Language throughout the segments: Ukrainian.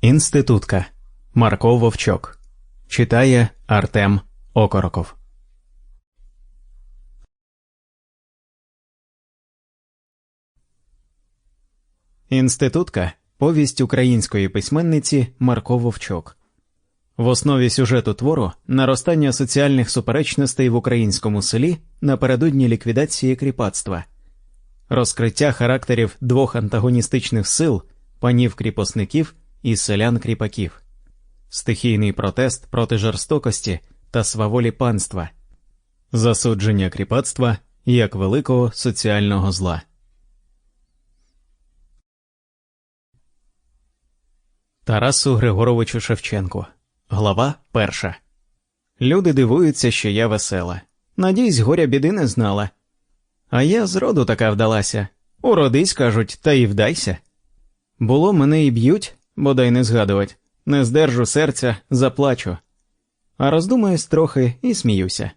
Інститутка. Марко Вовчок. Читає Артем Окороков. Інститутка. Повість української письменниці Марко Вовчок. В основі сюжету твору наростання соціальних суперечностей в українському селі напередодні ліквідації кріпацтва, розкриття характерів двох антагоністичних сил панів кріпосників і селян кріпаків, стихійний протест проти жорстокості та сваволі панства, засудження кріпацтва як великого соціального зла. Тарасу Григоровичу Шевченку. Глава перша. Люди дивуються, що я весела. Надіюсь, горя біди не знала. А я зроду така вдалася. Уродись, кажуть, та й вдайся. Було мене і б'ють, бодай не згадувать, не здержу серця, заплачу. А роздумаюсь трохи і сміюся.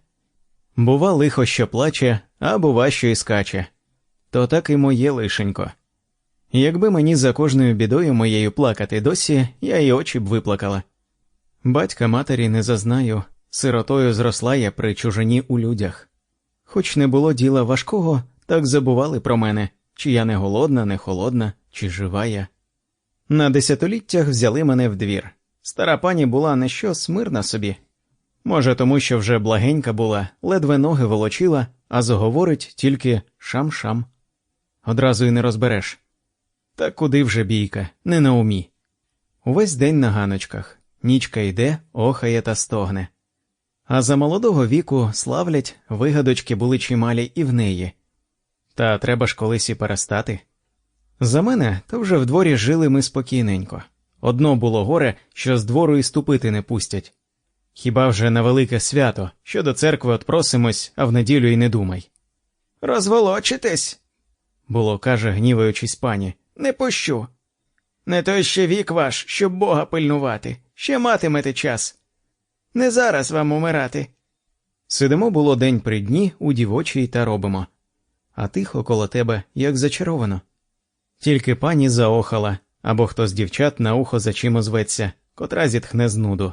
Бува лихо, що плаче, а бува, що і скаче. То так і моє лишенько. Якби мені за кожною бідою моєю плакати досі, я й очі б виплакала. Батька матері не зазнаю, сиротою зросла я при чужині у людях. Хоч не було діла важкого, так забували про мене, чи я не голодна, не холодна, чи жива я. На десятиліттях взяли мене в двір. Стара пані була не що смирна собі. Може, тому що вже благенька була, ледве ноги волочила, а заговорить тільки шам-шам. Одразу й не розбереш. Та куди вже бійка, не на умі. Увесь день на ганочках, нічка йде, охає та стогне. А за молодого віку славлять, вигадочки були чималі і в неї. Та треба ж колись і перестати. За мене то вже в дворі жили ми спокійненько. Одно було горе, що з двору і ступити не пустять. Хіба вже на велике свято, що до церкви отпросимось, а в неділю й не думай. Розволочитесь, було каже, гніваючись пані. Не пущу. Не той ще вік ваш, щоб Бога пильнувати, ще матимете час. Не зараз вам умирати. Сидимо було день при дні у дівочій та робимо, а тихо коло тебе, як зачаровано. Тільки пані заохала, або хто з дівчат на ухо за чим зветься, котра зітхне з нуду.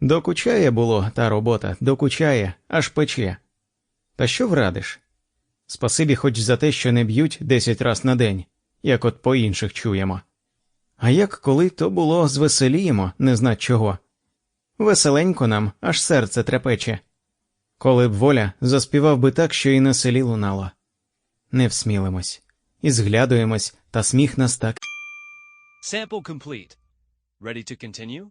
Докучає було та робота, докучає, аж пече. Та що врадиш? Спасибі хоч за те, що не б'ють десять раз на день, як от по інших чуємо. А як коли то було звеселіємо, не знать чого. Веселенько нам, аж серце трепече. Коли б воля заспівав би так, що і на селі лунало. Не всмілимось, і зглядуємось, та сміх нас так. Sample complete. Ready to continue?